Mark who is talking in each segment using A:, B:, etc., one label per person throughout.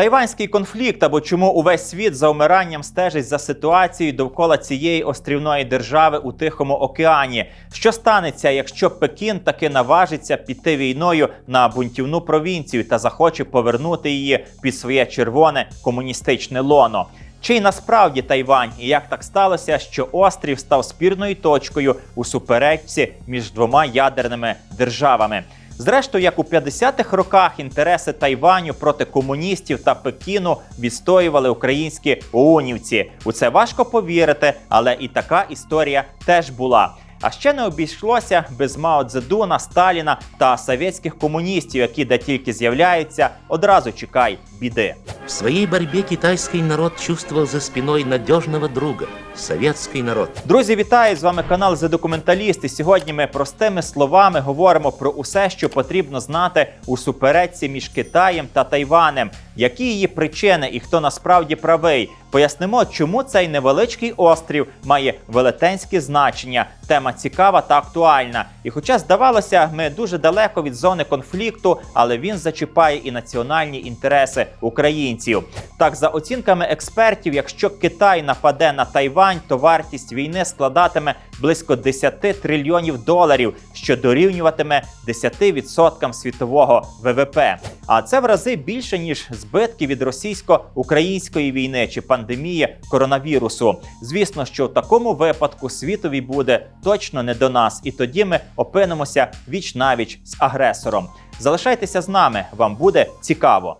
A: Тайванський конфлікт або чому увесь світ за умиранням стежить за ситуацією довкола цієї острівної держави у Тихому океані. Що станеться, якщо Пекін таки наважиться піти війною на бунтівну провінцію та захоче повернути її під своє червоне комуністичне лоно? Чи й насправді Тайвань, і як так сталося, що острів став спірною точкою у суперечці між двома ядерними державами? Зрештою, як у 50-х роках інтереси Тайваню проти комуністів та Пекіну відстоювали українські оунівці. У це важко повірити, але і така історія теж була. А ще не обійшлося без Мао Цзедуна, Сталіна та совєтських комуністів, які де тільки з'являються, одразу чекай біди.
B: В своей борьбе китайский народ чувствовал за спиной надежного друга – советский народ.
A: Друзі, вітаю! З вами канал «The Документаліст». І сьогодні ми простими словами говоримо про усе, що потрібно знати у суперечці між Китаєм та Тайванем, які її причини і хто насправді правий. Пояснимо, чому цей невеличкий острів має велетенське значення. Тема цікава та актуальна. І хоча здавалося, ми дуже далеко від зони конфлікту, але він зачіпає і національні інтереси українців. Так, за оцінками експертів, якщо Китай нападе на Тайвань, то вартість війни складатиме близько 10 трильйонів доларів, що дорівнюватиме 10% світового ВВП. А це в рази більше ніж збитки від російсько-української війни чи пандемії коронавірусу. Звісно, що в такому випадку світові буде точно не до нас, і тоді ми опинимося віч навіч з агресором. Залишайтеся з нами, вам буде цікаво.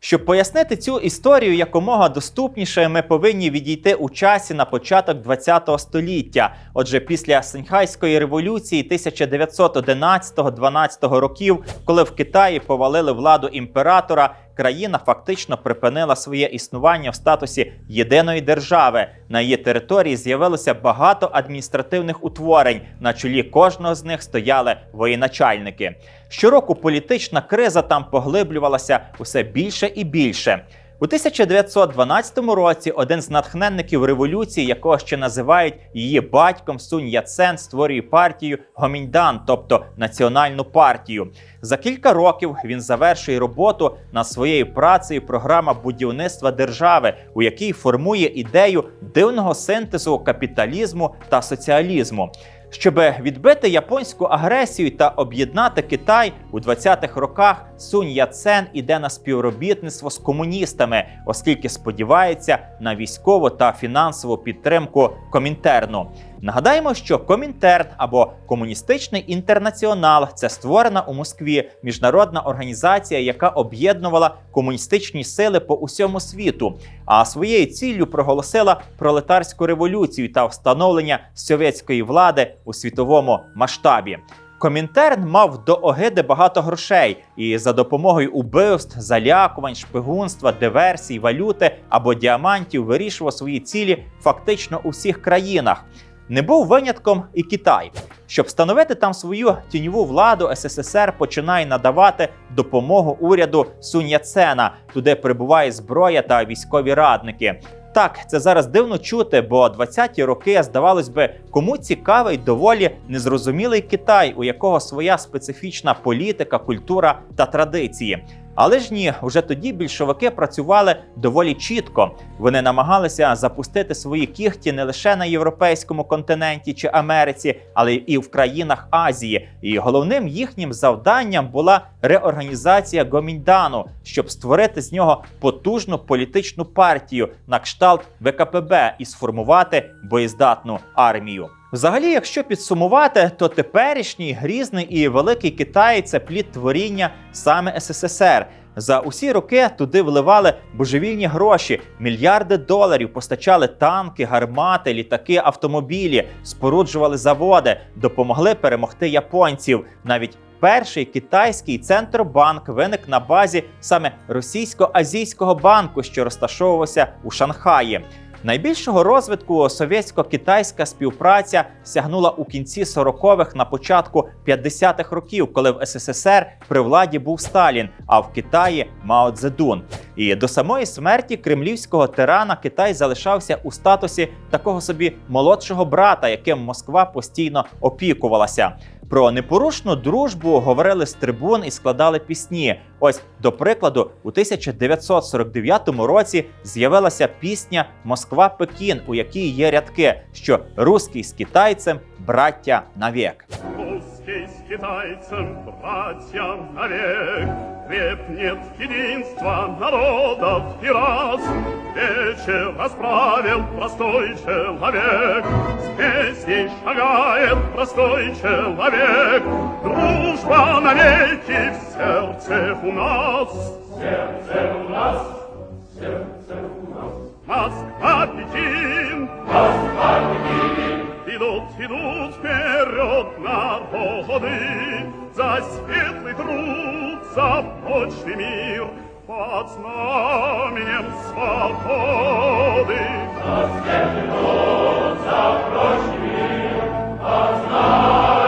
A: Щоб пояснити цю історію якомога доступніше, ми повинні відійти у часі на початок ХХ століття. Отже, після Синьхайської революції 1911-12 років, коли в Китаї повалили владу імператора, країна фактично припинила своє існування в статусі єдиної держави. На її території з'явилося багато адміністративних утворень. На чолі кожного з них стояли воєначальники. Щороку політична криза там поглиблювалася усе більше і більше. У 1912 році один з натхненників революції, якого ще називають її батьком Сунь Яцен, створює партію Гоміньдан, тобто національну партію. За кілька років він завершує роботу над своєю працею програма будівництва держави, у якій формує ідею дивного синтезу капіталізму та соціалізму. Щоб відбити японську агресію та об'єднати Китай у 20-х роках, Сунь Яцен іде на співробітництво з комуністами, оскільки сподівається на військову та фінансову підтримку Комінтерну. Нагадаємо, що Комінтерн або Комуністичний інтернаціонал це створена у Москві міжнародна організація, яка об'єднувала комуністичні сили по усьому світу, а своєю ціллю проголосила пролетарську революцію та встановлення совєтської влади у світовому масштабі. Комінтерн мав до огиди багато грошей і за допомогою убивств, залякувань, шпигунства, диверсій, валюти або діамантів вирішував свої цілі фактично у всіх країнах. Не був винятком і Китай. Щоб встановити там свою тіньову владу, СССР починає надавати допомогу уряду Сунь Яцена. Туди прибуває зброя та військові радники. Так, це зараз дивно чути, бо 20-ті роки, здавалось би, кому цікавий доволі незрозумілий Китай, у якого своя специфічна політика, культура та традиції. Але ж ні, вже тоді більшовики працювали доволі чітко. Вони намагалися запустити свої кіхті не лише на європейському континенті чи Америці, але і в країнах Азії. І головним їхнім завданням була реорганізація Гоміньдану, щоб створити з нього потужну політичну партію на кшталт ВКПБ і сформувати боєздатну армію. Взагалі, якщо підсумувати, то теперішній грізний і великий Китай це плід творіння саме СССР. За усі роки туди вливали божевільні гроші, мільярди доларів, постачали танки, гармати, літаки, автомобілі, споруджували заводи, допомогли перемогти японців. Навіть перший китайський центробанк виник на базі саме російсько-азійського банку, що розташовувався у Шанхаї. Найбільшого розвитку совєтсько-китайська співпраця сягнула у кінці 40-х на початку 50-х років, коли в СССР при владі був Сталін, а в Китаї Мао Цзедун. І до самої смерті кремлівського тирана Китай залишався у статусі такого собі молодшого брата, яким Москва постійно опікувалася. Про непорушну дружбу говорили з трибун і складали пісні. Ось, до прикладу, у 1949 році з'явилася пісня Москва Пекін, у якій є рядки, що русський з китайцем браття навік.
C: Русский с китайцем, братья навек, Крепнет единство народов и рас. Вечер расправил простой человек, С песней шагает простой человек. Дружба навеки в сердце у нас. Сердце у нас, сердце у нас. Москва, Пекин, Идут, идут вперед зовет на походы, За светлый труд, за прочный мир, Под знаменем свободы.
A: За светлый труд, за прочный мир, Под знаменем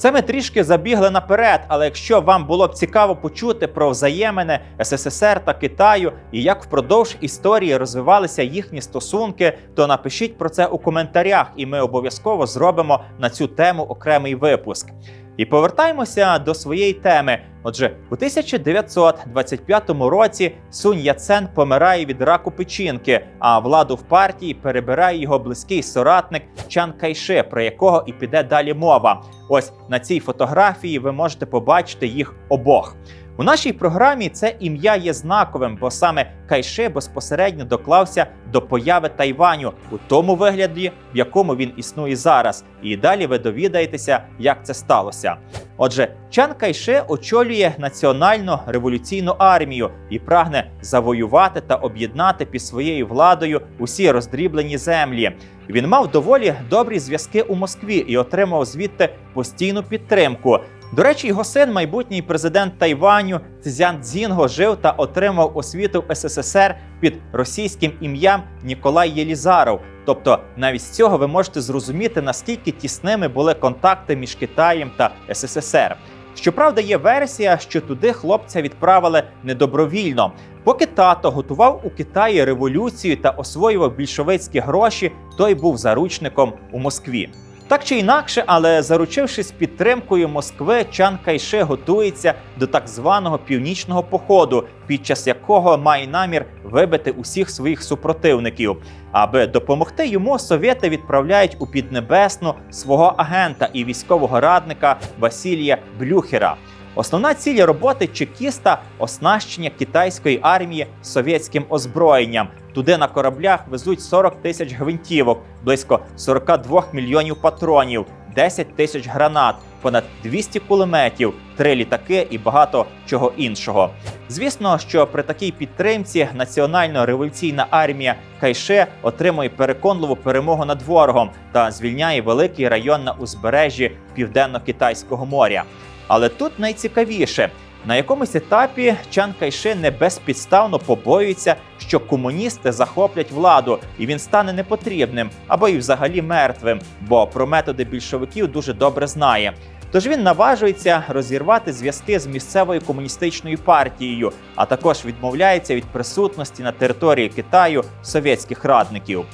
A: Це ми трішки забігли наперед, але якщо вам було б цікаво почути про взаємини СССР та Китаю і як впродовж історії розвивалися їхні стосунки, то напишіть про це у коментарях, і ми обов'язково зробимо на цю тему окремий випуск. І повертаємося до своєї теми. Отже, у 1925 році Сунь Яцен помирає від раку печінки, а владу в партії перебирає його близький соратник Чан Кайши, про якого і піде далі мова. Ось на цій фотографії ви можете побачити їх обох. У нашій програмі це ім'я є знаковим, бо саме Кайше безпосередньо доклався до появи Тайваню у тому вигляді, в якому він існує зараз. І далі ви довідаєтеся, як це сталося. Отже, Чан Кайше очолює національну революційну армію і прагне завоювати та об'єднати під своєю владою усі роздріблені землі. Він мав доволі добрі зв'язки у Москві і отримав звідти постійну підтримку. До речі, його син, майбутній президент Тайваню Цзян Цзінго, жив та отримав освіту в СССР під російським ім'ям Ніколай Єлізаров. Тобто, навіть з цього ви можете зрозуміти, наскільки тісними були контакти між Китаєм та СССР. Щоправда, є версія, що туди хлопця відправили недобровільно. Поки тато готував у Китаї революцію та освоював більшовицькі гроші, той був заручником у Москві. Так чи інакше, але заручившись підтримкою Москви, Чан Кайше готується до так званого північного походу, під час якого має намір вибити усіх своїх супротивників. Аби допомогти йому, совєти відправляють у Піднебесну свого агента і військового радника Василія Блюхера. Основна ціль роботи чекіста оснащення китайської армії совєтським озброєнням. Туди на кораблях везуть 40 тисяч гвинтівок, близько 42 мільйонів патронів, 10 тисяч гранат, понад 200 кулеметів, три літаки і багато чого іншого. Звісно, що при такій підтримці національно-революційна армія Кайше отримує переконливу перемогу над ворогом та звільняє великий район на узбережжі Південно-Китайського моря. Але тут найцікавіше. На якомусь етапі Чан Кайши не безпідставно побоюється, що комуністи захоплять владу, і він стане непотрібним або і взагалі мертвим, бо про методи більшовиків дуже добре знає. Тож він наважується розірвати зв'язки з місцевою комуністичною партією, а також відмовляється від присутності на території Китаю совєтських радників.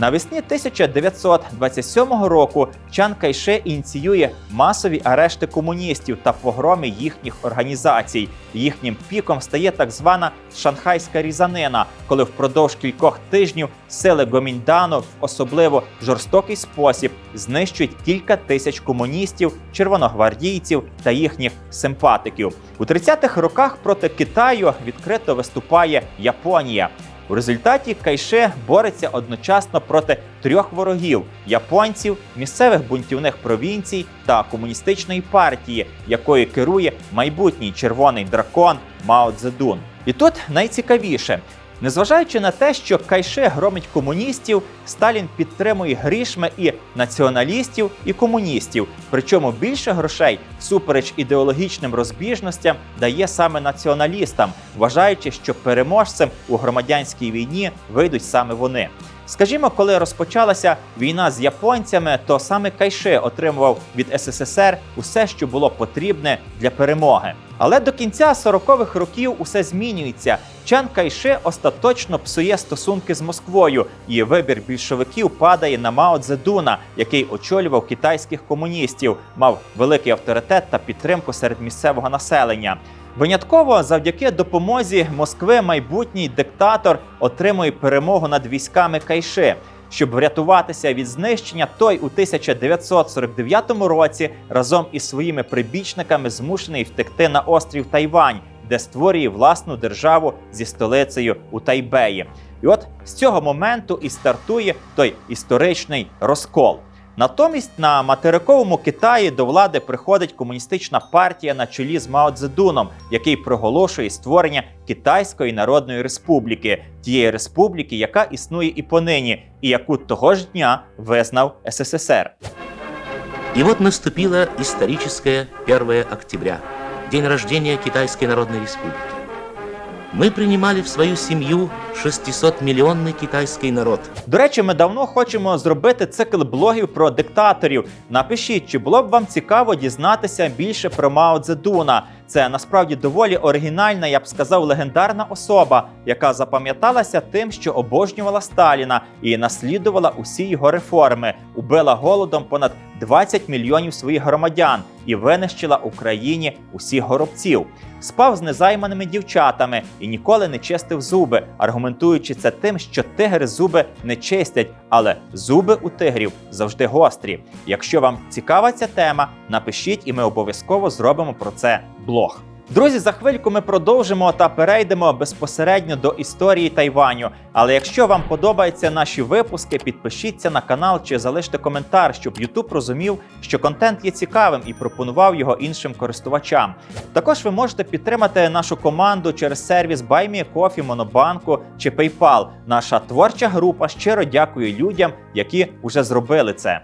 A: Навесні 1927 року Чан Кайше ініціює масові арешти комуністів та погроми їхніх організацій. Їхнім піком стає так звана шанхайська різанина, коли впродовж кількох тижнів сили Гоміндану в особливо жорстокий спосіб знищують кілька тисяч комуністів, червоногвардійців та їхніх симпатиків. У 30-х роках проти Китаю відкрито виступає Японія. У результаті Кайше бореться одночасно проти трьох ворогів: японців, місцевих бунтівних провінцій та комуністичної партії, якою керує майбутній червоний дракон Мао Цзедун. І тут найцікавіше. Незважаючи на те, що Кайше громить комуністів, Сталін підтримує грішми і націоналістів, і комуністів. Причому більше грошей, всупереч ідеологічним розбіжностям, дає саме націоналістам, вважаючи, що переможцем у громадянській війні вийдуть саме вони. Скажімо, коли розпочалася війна з японцями, то саме Кайши отримував від СССР усе, що було потрібне для перемоги. Але до кінця 40-х років усе змінюється. Чан Кайше остаточно псує стосунки з Москвою, і вибір більшовиків падає на Мао Цзедуна, який очолював китайських комуністів, мав великий авторитет та підтримку серед місцевого населення. Винятково завдяки допомозі Москви майбутній диктатор отримує перемогу над військами Кайши. Щоб врятуватися від знищення, той у 1949 році разом із своїми прибічниками змушений втекти на острів Тайвань, де створює власну державу зі столицею у Тайбеї. І от з цього моменту і стартує той історичний розкол. Натомість на материковому Китаї до влади приходить комуністична партія на чолі з Мао Цзедуном, який проголошує створення Китайської Народної Республіки, тієї республіки, яка існує і понині, і яку того ж дня визнав СССР.
B: И вот наступило историческое 1 октября, день рождения Китайской Народной Республики. Мы принимали в свою семью 600-миллионный китайский народ.
A: До речі, ми давно хочемо зробити цикл блогів про диктаторів. Напишіть, чи було б вам цікаво дізнатися більше про Мао Цзедуна. Це насправді доволі оригінальна, я б сказав, легендарна особа, яка запам'яталася тим, що обожнювала Сталіна і наслідувала усі його реформи, убила голодом понад 20 мільйонів своїх громадян і винищила Україні усіх горобців. Спав з незайманими дівчатами і ніколи не чистив зуби, аргументуючи це тим, що тигри зуби не чистять, але зуби у тигрів завжди гострі. Якщо вам цікава ця тема, напишіть, і ми обов'язково зробимо про це блог. Друзі, за хвильку ми продовжимо та перейдемо безпосередньо до історії Тайваню. Але якщо вам подобаються наші випуски, підпишіться на канал чи залиште коментар, щоб YouTube розумів, що контент є цікавим і пропонував його іншим користувачам. Також ви можете підтримати нашу команду через сервіс BuyMeCoffee, Монобанку чи PayPal. Наша творча група щиро дякує людям, які вже зробили це.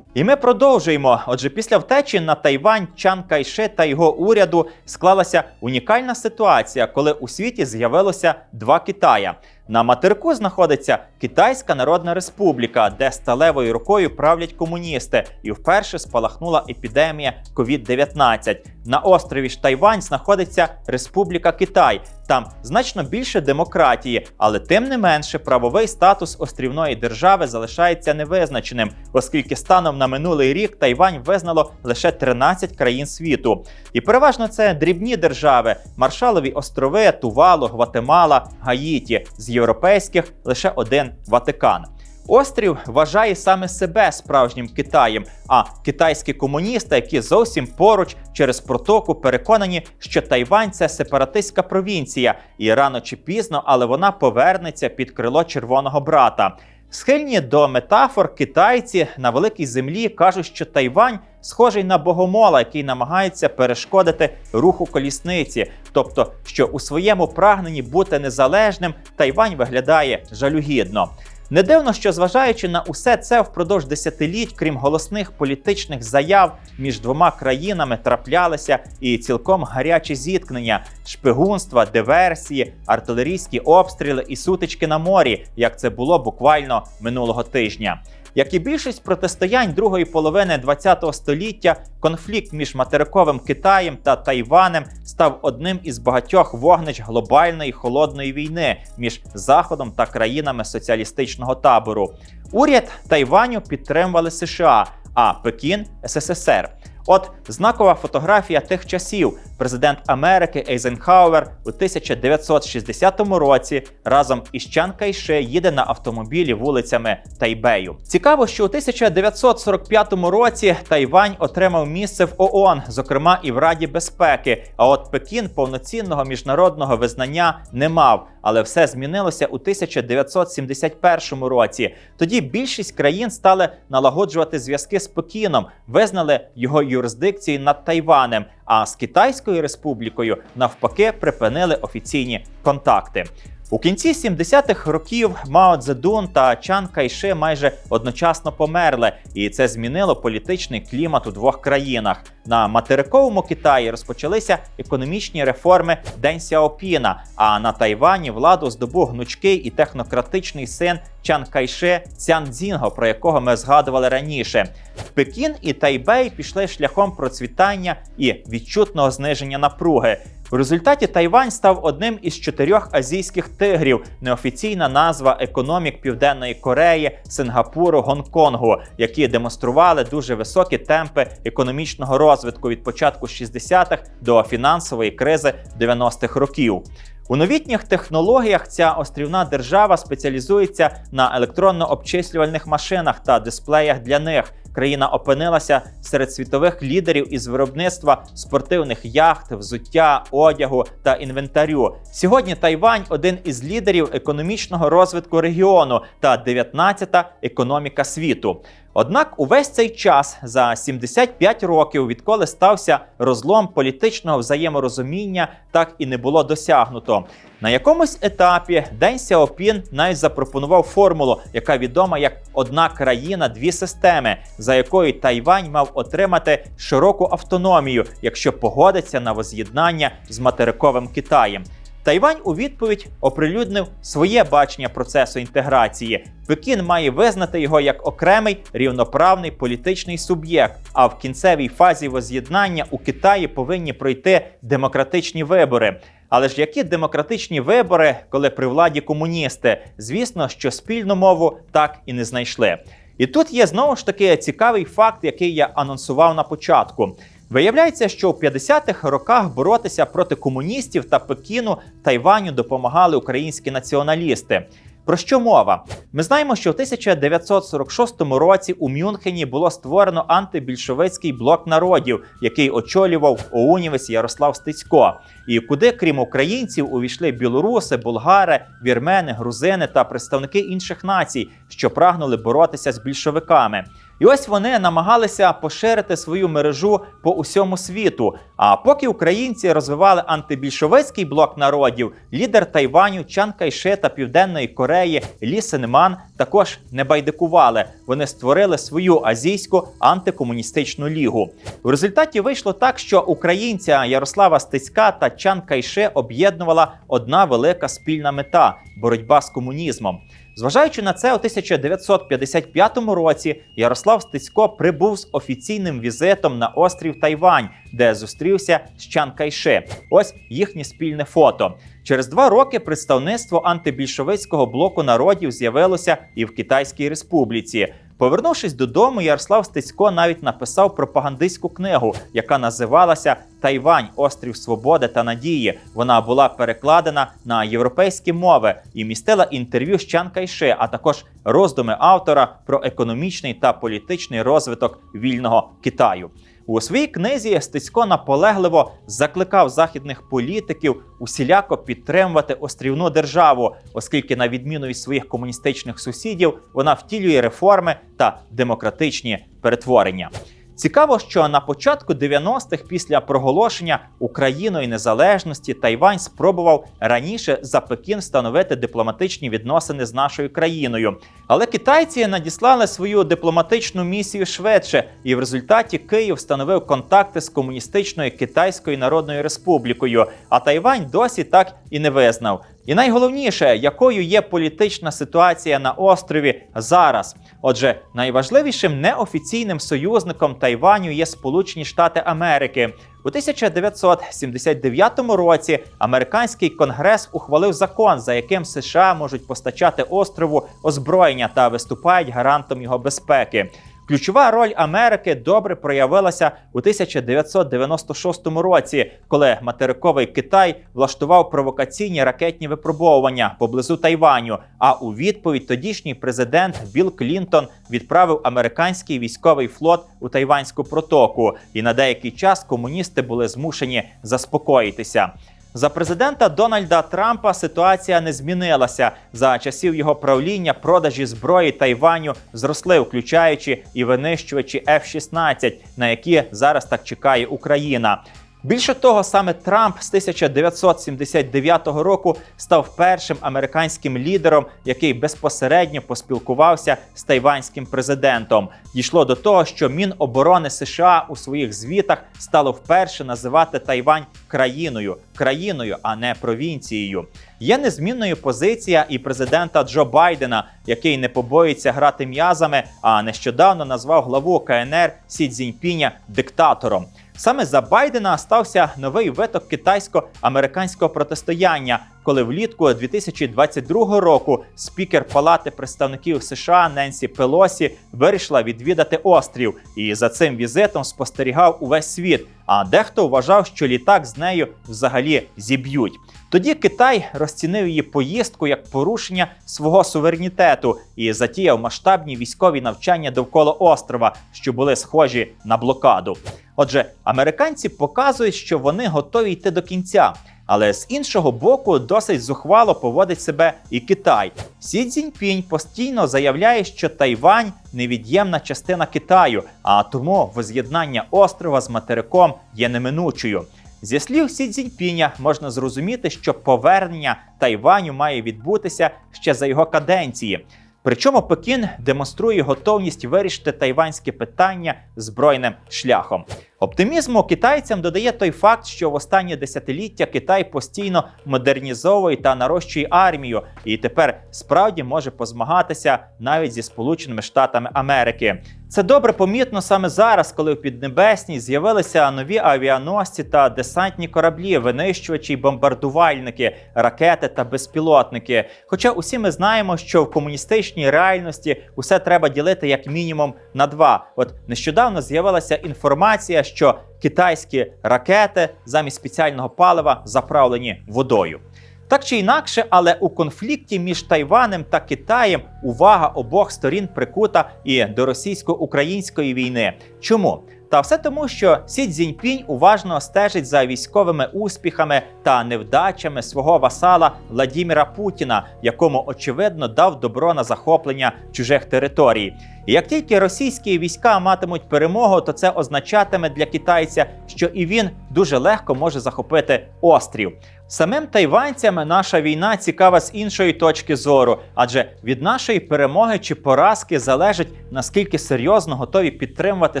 A: І ми продовжуємо. Отже, після втечі на Тайвань Чан Кайше та його уряду склалася унікальна ситуація, коли у світі з'явилося два Китая. На материку знаходиться Китайська Народна Республіка, де сталевою рукою правлять комуністи, і вперше спалахнула епідемія COVID-19. На острові ж Тайвань знаходиться Республіка Китай. Там значно більше демократії, але тим не менше правовий статус острівної держави залишається невизначеним, оскільки станом на минулий рік Тайвань визнало лише 13 країн світу. І переважно це дрібні держави: Маршалові острови, Тувалу, Гватемала, Гаїті. З європейських лише один Ватикан. Острів вважає саме себе справжнім Китаєм, а китайські комуністи, які зовсім поруч через протоку, переконані, що Тайвань це сепаратистська провінція, і рано чи пізно, але вона повернеться під крило червоного брата. Схильні до метафор китайці на великій землі кажуть, що Тайвань схожий на богомола, який намагається перешкодити руху колісниці, тобто, що у своєму прагненні бути незалежним Тайвань виглядає жалюгідно. Не дивно, що зважаючи на усе це впродовж десятиліть, крім голосних політичних заяв між двома країнами траплялися і цілком гарячі зіткнення, шпигунства, диверсії, артилерійські обстріли і сутички на морі, як це було буквально минулого тижня. Як і більшість протистоянь другої половини ХХ століття, конфлікт між материковим Китаєм та Тайванем став одним із багатьох вогнищ глобальної холодної війни між Заходом та країнами соціалістичного табору. Уряд Тайваню підтримували США, а Пекін СССР. От знакова фотографія тих часів. Президент Америки Ейзенхауер у 1960 році разом із Чан Кайше їде на автомобілі вулицями Тайбею. Цікаво, що у 1945 році Тайвань отримав місце в ООН, зокрема і в Раді безпеки. А от Пекін повноцінного міжнародного визнання не мав. Але все змінилося у 1971 році. Тоді більшість країн стали налагоджувати зв'язки з Пекіном, визнали його юрисдикцію над Тайванем. А з Китайською республікою навпаки припинили офіційні контакти. У кінці 70-х років Мао Цзедун та Чан Кайше майже одночасно померли, і це змінило політичний клімат у двох країнах. на материковому Китаї розпочалися економічні реформи День Сяопіна, а на Тайвані владу здобув гнучкий і технократичний син Чан Кайше Цян-Дзінго, про якого ми згадували раніше. Пекін і Тайбей пішли шляхом процвітання і відчутного зниження напруги. У результаті Тайвань став одним із чотирьох азійських тигрів, неофіційна назва економік Південної Кореї, Сингапуру, Гонконгу, які демонстрували дуже високі темпи економічного розвитку від початку 60-х до фінансової кризи 90-х років. У новітніх технологіях ця острівна держава спеціалізується на електронно-обчислювальних машинах та дисплеях для них. Країна опинилася серед світових лідерів із виробництва спортивних яхт, взуття, одягу та інвентарю. Сьогодні Тайвань один із лідерів економічного розвитку регіону та 19-та економіка світу. Однак увесь цей час за 75 років, відколи стався розлом політичного взаєморозуміння, так і не було досягнуто. На якомусь етапі День Сяопін навіть запропонував формулу, яка відома як одна країна, дві системи, за якою Тайвань мав отримати широку автономію, якщо погодиться на воз'єднання з материковим Китаєм. Тайвань у відповідь оприлюднив своє бачення процесу інтеграції. Пекін має визнати його як окремий рівноправний політичний суб'єкт. А в кінцевій фазі воз'єднання у Китаї повинні пройти демократичні вибори. Але ж які демократичні вибори, коли при владі комуністи? Звісно, що спільну мову так і не знайшли. І тут є знову ж таки цікавий факт, який я анонсував на початку. Виявляється, що в 50-х роках боротися проти комуністів та Пекіну Тайваню допомагали українські націоналісти. Про що мова? Ми знаємо, що в 1946 році у Мюнхені було створено антибільшовицький блок народів, який очолював оунівець Ярослав Стецько, і куди, крім українців, увійшли білоруси, болгари, вірмени, грузини та представники інших націй, що прагнули боротися з більшовиками. І ось вони намагалися поширити свою мережу по усьому світу. А поки українці розвивали антибільшовицький блок народів, лідер Тайваню Чан Кайше та Південної Кореї Лі Сенман також не байдикували. Вони створили свою азійську антикомуністичну лігу. У результаті вийшло так, що українця Ярослава Стецька та Чан Кайше об'єднувала одна велика спільна мета боротьба з комунізмом. Зважаючи на це, у 1955 році Ярослав Стецько прибув з офіційним візитом на острів Тайвань, де зустрівся з Чан Кайше. Ось їхнє спільне фото. Через два роки представництво антибільшовицького блоку народів з'явилося і в Китайській Республіці. Повернувшись додому, Ярослав Стецько навіть написав пропагандистську книгу, яка називалася Тайвань, острів свободи та надії. Вона була перекладена на європейські мови і містила інтерв'ю з Чан Кайше, а також роздуми автора про економічний та політичний розвиток вільного Китаю. У своїй книзі Стецько наполегливо закликав західних політиків усіляко підтримувати острівну державу, оскільки, на відміну від своїх комуністичних сусідів, вона втілює реформи та демократичні перетворення. Цікаво, що на початку 90-х, після проголошення Україною незалежності, Тайвань спробував раніше за Пекін встановити дипломатичні відносини з нашою країною. Але китайці надіслали свою дипломатичну місію швидше, і в результаті Київ встановив контакти з комуністичною Китайською Народною Республікою. А Тайвань досі так і не визнав. І найголовніше, якою є політична ситуація на острові зараз. Отже, найважливішим неофіційним союзником Тайваню є Сполучені Штати Америки. У 1979 році американський конгрес ухвалив закон, за яким США можуть постачати острову озброєння та виступають гарантом його безпеки. Ключова роль Америки добре проявилася у 1996 році, коли материковий Китай влаштував провокаційні ракетні випробовування поблизу Тайваню. А у відповідь тодішній президент Білл Клінтон відправив американський військовий флот у Тайванську протоку, і на деякий час комуністи були змушені заспокоїтися. За президента Дональда Трампа ситуація не змінилася. За часів його правління продажі зброї Тайваню зросли, включаючи і винищувачі F-16, на які зараз так чекає Україна. Більше того, саме Трамп з 1979 року став першим американським лідером, який безпосередньо поспілкувався з тайванським президентом. Дійшло до того, що Міноборони США у своїх звітах стало вперше називати Тайвань країною, країною, а не провінцією. Є незмінною позиція і президента Джо Байдена, який не побоїться грати м'язами, а нещодавно назвав главу КНР Сі Цзіньпіня диктатором. Саме за Байдена стався новий виток китайсько-американського протистояння, коли влітку 2022 року спікер Палати представників США Ненсі Пелосі вирішила відвідати острів, і за цим візитом спостерігав увесь світ. А дехто вважав, що літак з нею взагалі зіб'ють. Тоді Китай розцінив її поїздку як порушення свого суверенітету і затіяв масштабні військові навчання довкола острова, що були схожі на блокаду. Отже, американці показують, що вони готові йти до кінця. Але з іншого боку, досить зухвало поводить себе і Китай. Сі Цзіньпінь постійно заявляє, що Тайвань невід'ємна частина Китаю, а тому воз'єднання острова з материком є неминучою. Зі слів Сі Цзіньпіня можна зрозуміти, що повернення Тайваню має відбутися ще за його каденції. Причому Пекін демонструє готовність вирішити тайванське питання збройним шляхом. Оптимізму китайцям додає той факт, що в останні десятиліття Китай постійно модернізовує та нарощує армію, і тепер справді може позмагатися навіть зі Сполученими Штатами Америки. Це добре помітно саме зараз, коли в Піднебесній з'явилися нові авіаносці та десантні кораблі, винищувачі бомбардувальники, ракети та безпілотники. Хоча усі ми знаємо, що в комуністичній реальності усе треба ділити як мінімум на два. От нещодавно з'явилася інформація, що китайські ракети замість спеціального палива заправлені водою. Так чи інакше, але у конфлікті між Тайванем та Китаєм увага обох сторін прикута і до російсько-української війни. Чому? Та все тому, що Сі Цзіньпінь уважно стежить за військовими успіхами та невдачами свого васала Владіміра Путіна, якому очевидно дав добро на захоплення чужих територій. Як тільки російські війська матимуть перемогу, то це означатиме для китайця, що і він дуже легко може захопити острів. Самим тайванцями наша війна цікава з іншої точки зору, адже від нашої перемоги чи поразки залежить наскільки серйозно готові підтримувати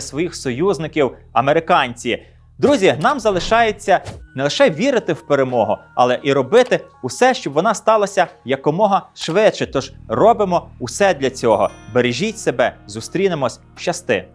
A: своїх союзників американці. Друзі, нам залишається не лише вірити в перемогу, але і робити усе, щоб вона сталася якомога швидше. Тож робимо усе для цього. Бережіть себе, зустрінемось, щасти!